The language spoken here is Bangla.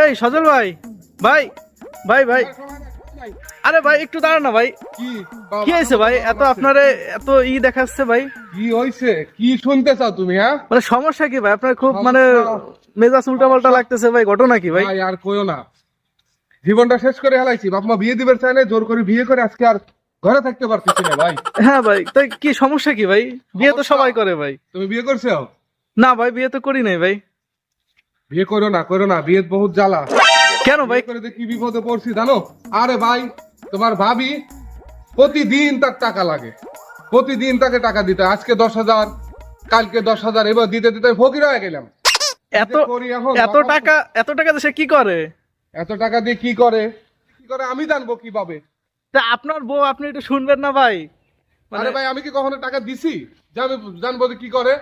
এই সজল ভাই ভাই ভাই ভাই। আরে ভাই একটু দাঁড়ান না ভাই। কি কি হয়েছে ভাই? এত আপনারে এত ই দেখাচ্ছে ভাই। কি হয়েছে? কি শুনতে চাও তুমি হ্যাঁ? মানে সমস্যা কি ভাই? আপনার খুব মানে মেজাজ উল্টা পাল্টা লাগতেছে ভাই ঘটনা কি ভাই? ভাই আর কইও না। জীবনটা শেষ করে হেলাইছি। বাপ মা বিয়ে দিবে চাই না জোর করে বিয়ে করে আজকে আর ঘরে থাকতে পারতেছি না ভাই। হ্যাঁ ভাই তাই কি সমস্যা কি ভাই? বিয়ে তো সবাই করে ভাই। তুমি বিয়ে করছ? না ভাই বিয়ে তো করি নাই ভাই। বিয়ে করো না করো না বিয়ে বহুত জ্বালা। কেন ভাই? করে কি বিপদে পড়ছি জানো? আরে ভাই তোমার ভাবি প্রতিদিন তার টাকা লাগে। প্রতিদিন তাকে টাকা দিতে আজকে দশ হাজার কালকে দশ হাজার এবার দিতে দিতে ফকির হয়ে গেলাম। এত এত টাকা এত টাকা দিয়ে সে কি করে? এত টাকা দিয়ে কি করে? কি করে আমি জানব কীভাবে? তা আপনার বউ আপনি একটু শুনবেন না ভাই। মানে আরে ভাই আমি কি কখনো টাকা দিছি? যে আমি জানব যে কি করে!